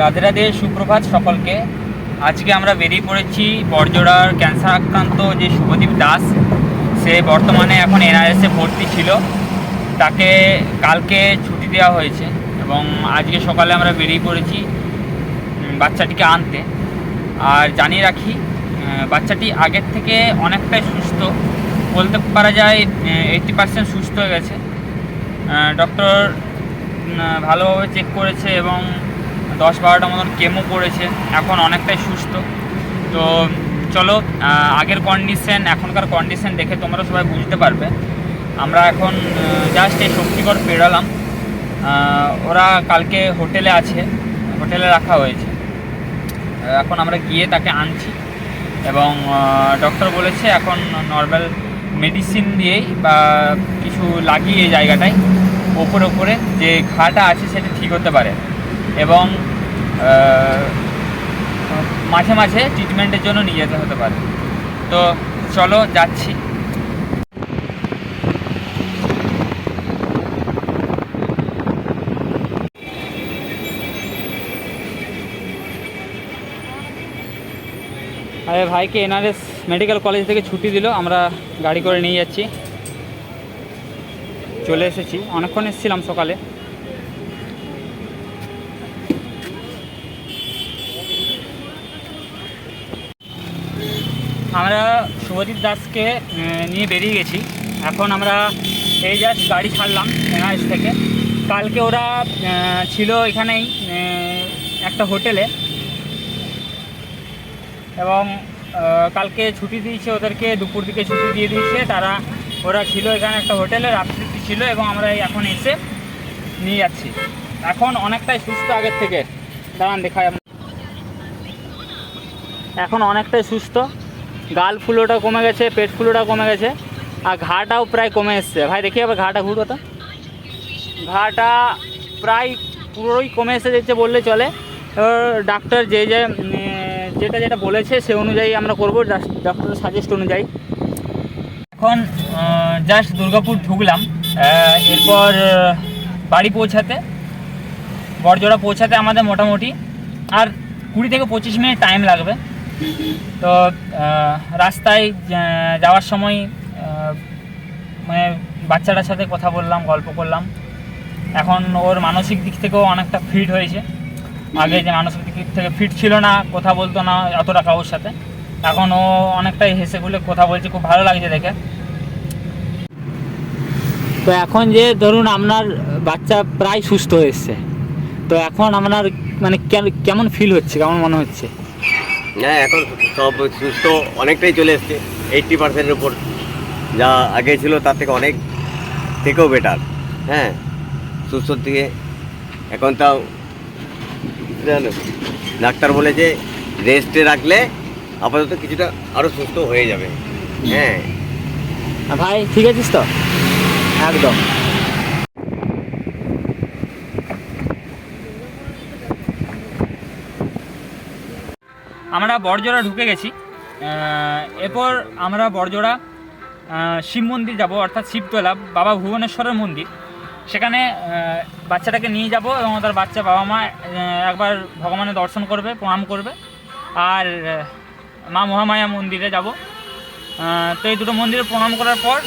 রাধে রাধে সুপ্রভাত সকলকে। আজকে আমরা বেরিয়ে পড়েছি বড়জোড়ার ক্যান্সার আক্রান্ত যে শুভদীপ দাস, সে বর্তমানে এখন এনআরএসে ভর্তি ছিল। তাকে কালকে ছুটি দেওয়া হয়েছে এবং আজকে সকালে আমরা বেরিয়ে পড়েছি বাচ্চাটিকে আনতে। আর জানিয়ে রাখি বাচ্চাটি আগের থেকে অনেকটাই সুস্থ। বলতে পারা যায় এইটটি পার্সেন্ট সুস্থ হয়ে গেছে। ডক্টর ভালোভাবে চেক করেছে এবং দশ বারোটা মতন কেমো করেছে এখন অনেকটাই সুস্থ। তো চলো আগের কন্ডিশন এখনকার কন্ডিশন দেখে তোমরা সবাই বুঝতে পারবে। আমরা এখন জাস্ট এই শক্তিগড় পেরোলাম। ওরা কালকে হোটেলে আছে, হোটেলে রাখা হয়েছে। এখন আমরা গিয়ে তাকে আনছি। এবং ডক্টর বলেছে এখন নর্মাল মেডিসিন দিয়েই বা কিছু লাগিয়ে জায়গাটায়, ওপরে ওপরে যে ঘাটা আছে সেটা ঠিক হতে পারে। এবং মাঝে মাঝে ট্রিটমেন্টের জন্য নিয়ে যেতে হতে পারে। তো চলো যাচ্ছি। আরে ভাইকে এনআরএস মেডিকেল কলেজ থেকে ছুটি দিল, আমরা গাড়ি করে নিয়ে যাচ্ছি। চলে এসেছি। অনেকক্ষণ এসেছিলাম সকালে। আমরা শুভজিৎ দাসকে নিয়ে বেরিয়ে গেছি। এখন আমরা এই জাস্ট গাড়ি ছাড়লাম এনআরএস থেকে। কালকে ওরা ছিল এখানেই একটা হোটেলে। এবং কালকে ছুটি দিয়েছে ওদেরকে, দুপুর দিকে ছুটি দিয়ে দিয়েছে। তারা, ওরা ছিল এখানে একটা হোটেলে রাত্রিটি ছিল এবং আমরা এখন এসে নিয়ে যাচ্ছি। এখন অনেকটাই সুস্থ আগের থেকে। দাঁড়ান দেখায় এখন অনেকটাই সুস্থ। গাল ফুলোটা কমে গেছে, পেট ফুলোটা কমে গেছে, আর ঘাটাও প্রায় কমে এসছে। ভাই, দেখি আবার ঘাটা ঘুরবো তো। ঘাটা প্রায় পুরোই কমে এসে যাচ্ছে বললে চলে। এবার ডাক্তার যে যে যেটা যেটা বলেছে সে অনুযায়ী আমরা করব ডাক্তারের সাজেস্ট অনুযায়ী। এখন জাস্ট দুর্গাপুর ঢুকলাম এরপর বাড়ি পৌঁছাতে, বড়জোড়া পৌঁছাতে আমাদের মোটামুটি, আর কুড়ি থেকে পঁচিশ মিনিট টাইম লাগবে। তো রাস্তায় যাওয়ার সময় মানে বাচ্চাটার সাথে কথা বললাম, গল্প করলাম। এখন ওর মানসিক দিক থেকেও অনেকটা ফিট হয়েছে। আগে যে মানসিক দিক থেকে ফিট ছিল না, কথা বলতো না অতটা কারোর সাথে। এখন ও অনেকটাই হেসে খুলে কথা বলছে, খুব ভালো লাগছে দেখে। তো এখন যে ধরুন আপনার বাচ্চা প্রায় সুস্থ হয়েছে, তো এখন আপনার মানে কেমন ফিল হচ্ছে, কেমন মনে হচ্ছে? হ্যাঁ এখন সব সুস্থ অনেকটাই চলে এসছে এইটটি পার্সেন্টের উপর। যা আগে ছিল তার থেকে অনেক থেকেও বেটার হ্যাঁ সুস্থ থেকে এখন তাও ডাক্তার বলেছে রেস্টে রাখলে আপাতত কিছুটা আরও সুস্থ হয়ে যাবে। হ্যাঁ। ভাই, ঠিক আছিস তো? একদম। আমরা বড়জোড়া ঢুকে গেছি। এরপর আমরা বড়জোড়া শিব মন্দির যাব, অর্থাৎ শিবতলা বাবা ভুবনেশ্বরের মন্দির। সেখানে বাচ্চাটাকে নিয়ে যাব এবং তার বাচ্চা বাবা মা একবার ভগবানের দর্শন করবে, প্রণাম করবে। আর মা মহামায়া মন্দিরে যাব। তো এই দুটো মন্দিরে প্রণাম করার পর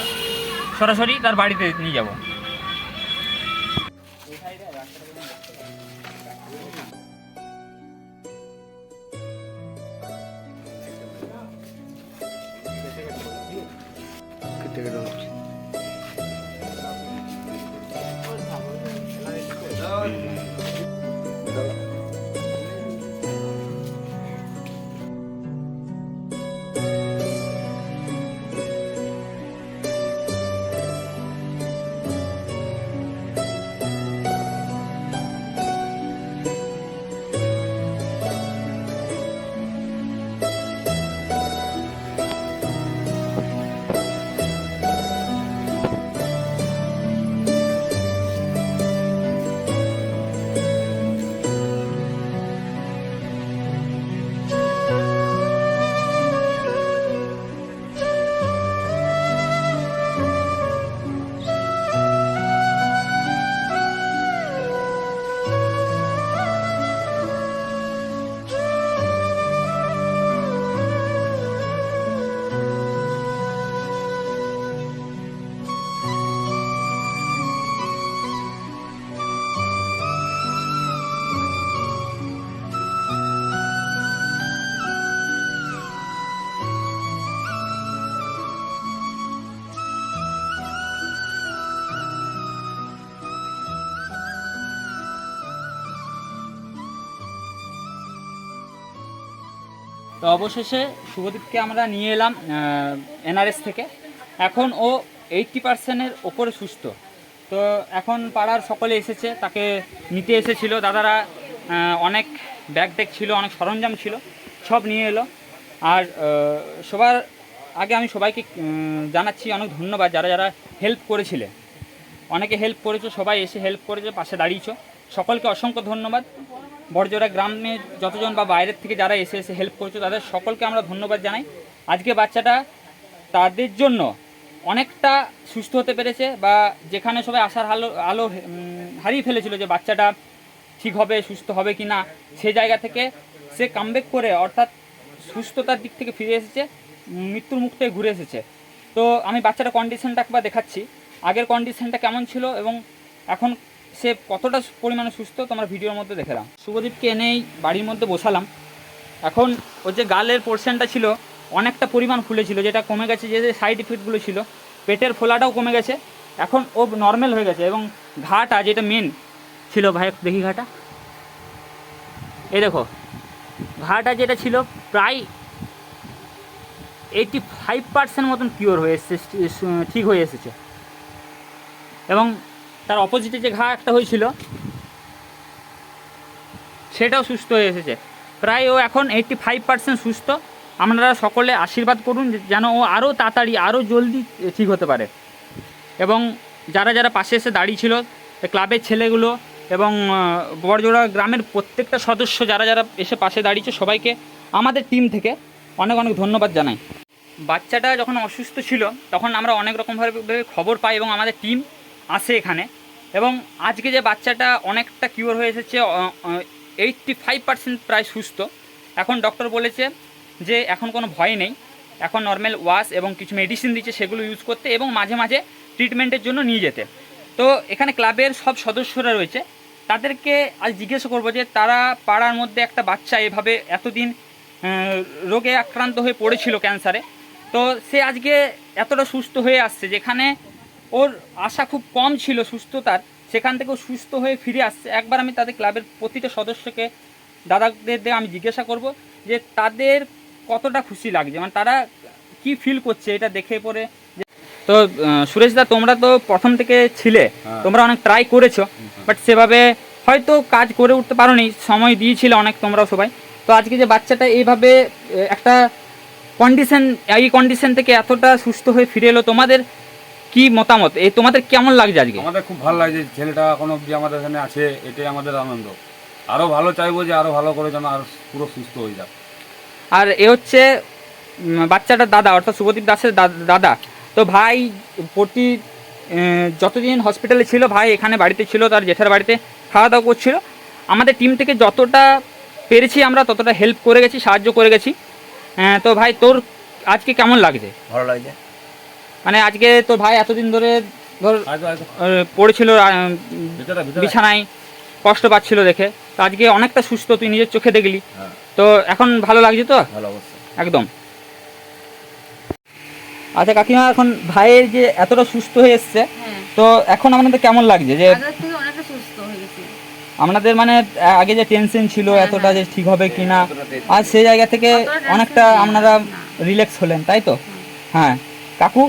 সরাসরি তার বাড়িতে নিয়ে যাব। তো অবশেষে শুভদীপকে আমরা নিয়ে এলাম এনআরএস থেকে। এখন ও এইটটি পার্সেন্টের ওপরে সুস্থ। তো এখন পাড়ার সকলে এসেছে, তাকে নিতে এসেছিল। দাদারা অনেক ব্যাগ ট্যাগ ছিল, অনেক সরঞ্জাম ছিল, সব নিয়ে এলো। আর সবার আগে আমি সবাইকে জানাচ্ছি অনেক ধন্যবাদ যারা যারা হেল্প করেছিলে। অনেকে হেল্প করেছ, সবাই এসে হেল্প করেছে, পাশে দাঁড়িয়েছো। সকলকে অসংখ্য ধন্যবাদ। বড়জোড়া গ্রামে যতজন বা বাইরের থেকে যারা এসে এসে হেল্প করেছ, তাদের সকলকে আমরা ধন্যবাদ জানাই। আজকে বাচ্চাটা তাদের জন্য অনেকটা সুস্থ হতে পেরেছে বা যেখানে সবাই আসার আলো আলো হারিয়ে ফেলেছিল যে বাচ্চাটা ঠিক হবে, সুস্থ হবে কি না সে জায়গা থেকে সে কামব্যাক করে অর্থাৎ সুস্থতার দিক থেকে ফিরে এসেছে, মৃত্যুর মুখ থেকে ঘুরে এসেছে। তো আমি বাচ্চাটার কন্ডিশনটা একবার দেখাচ্ছি। আগের কন্ডিশনটা কেমন ছিল এবং এখন সে কতটা পরিমাণে সুস্থ তোমরা ভিডিওর মধ্যে দেখে শুভদীপকে এনেই বাড়ির মধ্যে বসালাম। এখন ওর যে গালের পোর্শনটা ছিল, অনেকটা পরিমাণ ফুলেছিল যেটা কমে গেছে, যে সাইড ইফেক্টগুলো ছিল, পেটের ফোলাটাও কমে গেছে। এখন ও নর্মাল হয়ে গেছে এবং ঘাটা যেটা মেন ছিল, ভাই দেখি ঘাটা। এই দেখো, ঘাটা যেটা ছিল প্রায় এইটি ফাইভ পার্সেন্ট মতন কিওর হয়ে এসছে, ঠিক হয়ে এসেছে। এবং তার অপোজিটে যে ঘা একটা হয়েছিল, সেটাও সুস্থ হয়ে এসেছে। প্রায় ও এখন এইটটি ফাইভ পার্সেন্ট সুস্থ। আপনারা সকলে আশীর্বাদ করুন যেন ও আরও তাড়াতাড়ি আরও জলদি ঠিক হতে পারে। এবং যারা যারা পাশে এসে দাঁড়িয়েছিল ক্লাবের ছেলেগুলো এবং বড়জোড়া গ্রামের প্রত্যেকটা সদস্য যারা যারা এসে পাশে দাঁড়িয়েছে, সবাইকে আমাদের টিম থেকে অনেক অনেক ধন্যবাদ জানাই। বাচ্চাটা যখন অসুস্থ ছিল, তখন আমরা অনেক রকমভাবে খবর পাই এবং আমাদের টিম আসে এখানে। এবং আজকে যে বাচ্চাটা অনেকটা কিওর হয়ে এসেছে এইটটি ফাইভ পার্সেন্ট প্রায় সুস্থ। এখন ডক্টর বলেছে যে এখন কোনো ভয় নেই। এখন নর্মাল ওয়াশ এবং কিছু মেডিসিন দিচ্ছে সেগুলো ইউজ করতে এবং মাঝে মাঝে ট্রিটমেন্টের জন্য নিয়ে যেতে। তো এখানে ক্লাবের সব সদস্যরা রয়েছে। তাদেরকে আজ জিজ্ঞেস করব যে তারা পাড়ার মধ্যে একটা বাচ্চা এভাবে এতদিন রোগে আক্রান্ত হয়ে পড়েছিল ক্যান্সারে তো সে আজকে এতটা সুস্থ হয়ে আসছে যেখানে ওর আশা খুব কম ছিল সুস্থতার। সেখান থেকে ও সুস্থ হয়ে ফিরে আসছে। একবার আমি তাদের ক্লাবের প্রতিটা সদস্যকে দাদাদের দিয়ে আমি জিজ্ঞাসা করব যে তাদের কতটা খুশি লাগছে? মানে তারা কি ফিল করছে? এটা দেখে পরে তো আহ, সুরেশদা তোমরা তো প্রথম থেকে ছিলে। হ্যাঁ। তোমরা অনেক ট্রাই করেছ। বাট সেভাবে হয়তো কাজ করে উঠতে পারোনি। সময় দিয়েছিলে অনেক তোমরাও সবাই। তো আজকে যে বাচ্চাটা এইভাবে একটা কন্ডিশন এই কন্ডিশন থেকে এতটা সুস্থ হয়ে ফিরে এলো তোমাদের কি মতামত? এই তোমাদের কেমন লাগছে আজকে? আমাদের খুব ভালো লাগছে ছেলেটা এখন অব্দি আমাদের এখানে আছে এটাই আমাদের আনন্দ। আরও ভালো চাইব যে আরও ভালো করে যেন আর পুরো সুস্থ হয়ে যাক। আর এ হচ্ছে বাচ্চাটার দাদা অর্থাৎ শুভদীপ দাসের দাদা। তো ভাই প্রতি যতদিন হসপিটালে ছিল ভাই এখানে বাড়িতে ছিল তার জেঠার বাড়িতে খাওয়া দাওয়া করছিল। আমাদের টিম থেকে যতটা পেরেছি আমরা ততটা হেল্প করে গেছি সাহায্য করে গেছি। তো ভাই তোর আজকে কেমন লাগছে? ভালো লাগছে। মানে আজকে তো ভাই এতদিন ধরে ধর পড়েছিল বিছানায় কষ্ট পাচ্ছিল দেখে। তো আজকে অনেকটা সুস্থ তুই নিজের চোখে দেখলি। হ্যাঁ। তো এখন ভালো লাগছে তো? একদম। আচ্ছা কাকিমা এখন ভাইয়ের যে এতটা সুস্থ হয়ে এসছে হ্যাঁ। তো এখন আপনাদের কেমন লাগছে? যে আগের থেকে অনেকটা সুস্থ হয়ে গেছি। আপনাদের মানে আগে যে টেনশন ছিল হ্যাঁ, এতটা যে। ঠিক হবে কিনা আর সেই জায়গা থেকে অনেকটা আপনারা রিল্যাক্স হলেন তাই তো? হ্যাঁ। কাকু?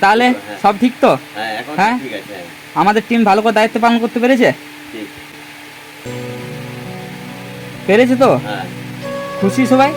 তাহলে হ্যাঁ। সব ঠিক তো? হ্যাঁ হ্যাঁ? হ্যাঁ। আমাদের টিম ভালো করে দায়িত্ব পালন করতে পেরেছে? পেরেছে তো? খুশি সবাই?